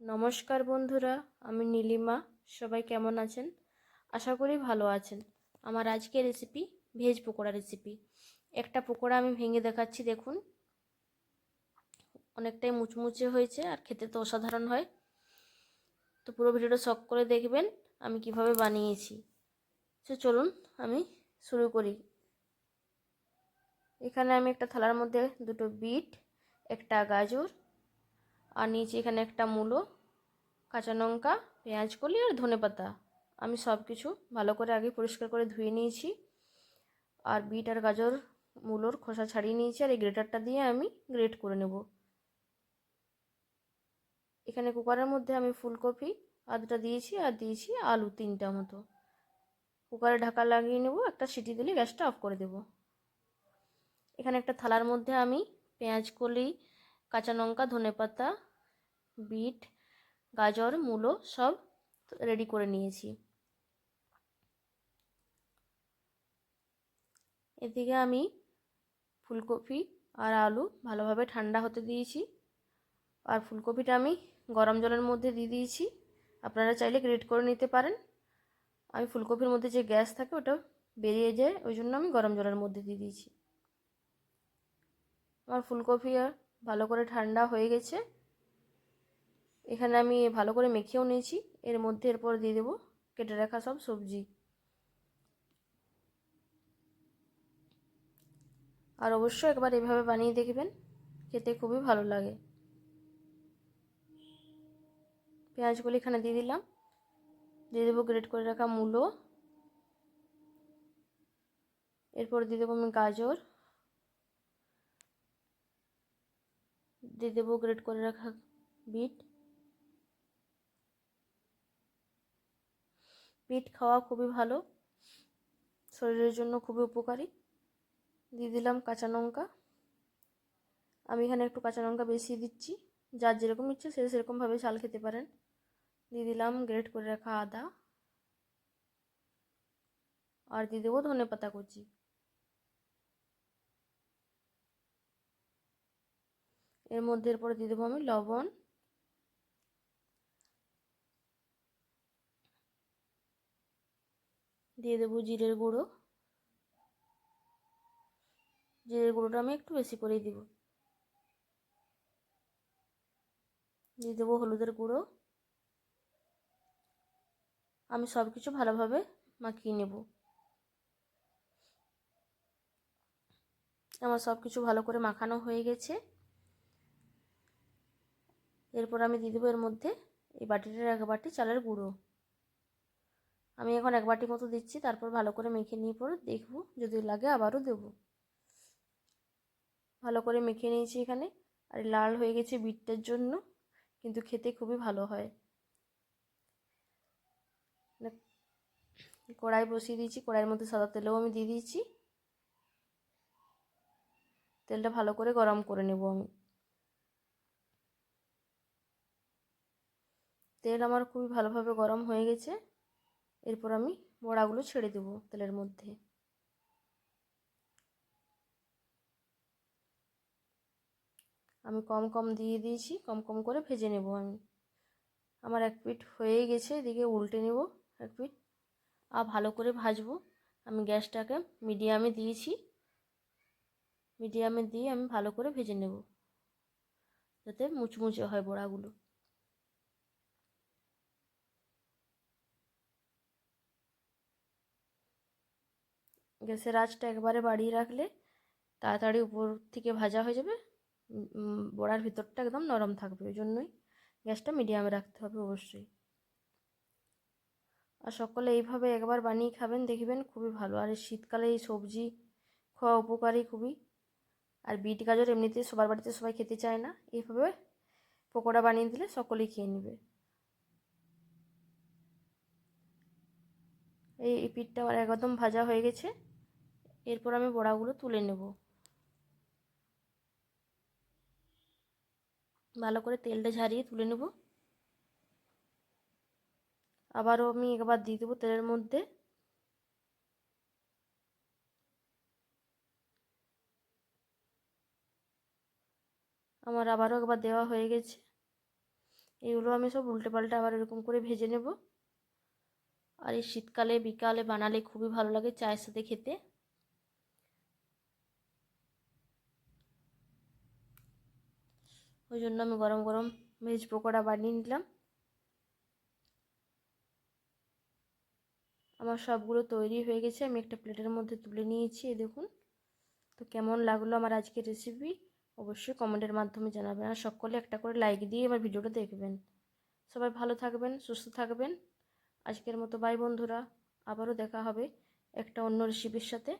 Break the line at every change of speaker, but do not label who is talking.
নমস্কার বন্ধুরা, আমি নীলিমা। সবাই কেমন আছেন? আশা করি ভালো আছেন। আমার আজকের রেসিপি ভেজ পকোড়া রেসিপি একটা পকোড়া আমি ভেঙে দেখাচ্ছি, দেখুন। অনেকটাই মুচমুচে হয়েছে আর খেতে তো অসাধারণ হয়। তো পুরো ভিডিওটা শখ করে দেখবেন আমি কীভাবে বানিয়েছি। তো চলুন আমি শুরু করি। এখানে আমি একটা থালার মধ্যে দুটো বিট, একটা গাজর আর নিচে এখানে একটা মূলো, কাঁচা লঙ্কা, পেঁয়াজ কলি আর ধনে পাতা। আমি সব কিছু ভালো করে আগে পরিষ্কার করে ধুয়ে নিয়েছি। আর বিট আর গাজর মূলোর খোসা ছাড়িয়ে নিয়েছি আর এই গ্রেটারটা দিয়ে আমি গ্রেট করে নেব। এখানে কুকারের মধ্যে আমি ফুলকপি আধটা দিয়েছি আর দিয়েছি আলু তিনটা মতো। কুকারে ঢাকা লাগিয়ে নেব, একটা সিটি দিলে গ্যাসটা অফ করে দেব। এখানে একটা থালার মধ্যে আমি পেঁয়াজ কলি কাঁচা লঙ্কা, ধনে পাতা, বিট, গাজর, মূলো সব রেডি করে নিয়েছি। এদিকে আমি ফুলকপি আর আলু ভালোভাবে ঠান্ডা হতে দিয়েছি। আর ফুলকপিটা আমি গরম জলের মধ্যে দিয়ে দিয়েছি। আপনারা চাইলে গ্রেট করে নিতে পারেন। আমি ফুলকপির মধ্যে যে গ্যাস থাকে ওটা বেরিয়ে যায়, ওই জন্য আমি গরম জলের মধ্যে দিয়ে দিয়েছি। আমার ফুলকপি ভালো করে ঠান্ডা হয়ে গেছে। এখানে আমি ভালো করে মেখেও নিয়েছি। এর মধ্যে এরপর দিয়ে দেবো কেটে রাখা সব সবজি। আর অবশ্যই একবার এভাবে বানিয়ে দেখবেন, খেতে খুবই ভালো লাগে। পেঁয়াজগুলি এখানে দিয়ে দিলাম। দিয়ে দেবো গ্রেট করে রাখা মূলো। এরপর দিয়ে দেবো আমি গাজর। দিয়ে দেবো গ্রেট করে রাখা বিট বিট খাওয়া খুবই ভালো শরীরের জন্য খুবই উপকারী দিয়ে দিলাম কাঁচা লঙ্কা আমি এখানে একটু কাঁচা লঙ্কা বেশি দিচ্ছি যার যেরকম ইচ্ছে সে সেরকমভাবে ঝাল খেতে পারেন দিয়ে দিলাম গ্রেট করে রাখা আদা আর দিয়ে দেবো ধনে পাতা কুচি এর মধ্যে এরপরে দিয়ে দেবো আমি লবণ। দিয়ে দেবো জিরের গুঁড়ো। জিরের গুঁড়োটা আমি একটু বেশি করেই দিব। দিয়ে দেবো হলুদের গুঁড়ো। আমি সব কিছু ভালোভাবে মাখিয়ে নেব। আমার সব কিছু ভালো করে মাখানো হয়ে গেছে। এরপর আমি দিয়ে দেবো এর মধ্যে এই বাটিটার এক বাটি চালের গুঁড়ো। আমি এখন এক বাটি মতো দিচ্ছি, তারপর ভালো করে মেখে নিয়ে পরে দেখব, যদি লাগে আবারও দেব। ভালো করে মেখে নিয়েছি এখানে, আর লাল হয়ে গেছে বিটটার জন্য, কিন্তু খেতে খুবই ভালো হয়। কড়াই বসিয়ে দিয়েছি, কড়াইয়ের মধ্যে সাদা তেলেও আমি দিয়ে দিয়েছি। তেলটা ভালো করে গরম করে নেব আমি। তেল আমার খুবই ভালোভাবে গরম হয়ে গেছে। এরপর আমি বড়াগুলো ছেড়ে দেব তেলের মধ্যে। আমি কম কম দিয়ে দিয়েছি, কম কম করে ভেজে নেব আমি। আমার এক পিঠ হয়ে গেছে, এদিকে উল্টে নেব এক পিঠ। আর ভালো করে ভাজবো। আমি গ্যাসটাকে মিডিয়ামে দিয়েছি। মিডিয়ামে দিয়ে আমি ভালো করে ভেজে নেব, যাতে মুচমুচে হয় বড়াগুলো। গ্যাসের আঁচটা একবারে বাড়িয়ে রাখলে তাড়াতাড়ি উপর থেকে ভাজা হয়ে যাবে। বড়ার ভিতরটা একদম নরম থাকবে, ওই জন্যই গ্যাসটা মিডিয়ামে রাখতে হবে অবশ্যই। আর সকলে এইভাবে একবার বানিয়ে খাবেন, দেখবেন খুবই ভালো। আর এই শীতকালে এই সবজি খাওয়া উপকারী খুবই। আর বিট গাজর এমনিতে সবার বাড়িতে সবাই খেতে চায় না, এইভাবে পকোড়া বানিয়ে দিলে সকলেই খেয়ে নেবে। এই পিঠটা আমার একদম ভাজা হয়ে গেছে। এরপর আমি বড়াগুলো তুলে নেব। ভালো করে তেলটা ঝারিয়ে তুলে নেব। আবারও আমি একবার দিয়ে দেবো তেলের মধ্যে। আমার আবারও একবার দেওয়া হয়ে গেছে। এগুলো আমি সব উল্টে পাল্টে আবার এরকম করে ভেজে নেব। আর এই শীতকালে, বিকালে বানালে খুবই ভালো লাগে চায়ের সাথে খেতে। ওই জন্য আমি গরম গরম ভেজ পকোড়া বানিয়ে নিলাম। আমার সবগুলো তৈরি হয়ে গেছে, আমি একটা প্লেটের মধ্যে তুলে নিয়েছি, এই দেখুন। তো কেমন লাগল আমার আজকের রেসিপি অবশ্যই কমেন্টের মাধ্যমে জানাবেন আর সকলে একটা করে লাইক দিয়ে আমার ভিডিওটা দেখবেন। সবাই ভালো থাকবেন, সুস্থ থাকবেন। আজকের মতো বাই বন্ধুরা, আবারও দেখা হবে একটা অন্য রেসিপির সাথে।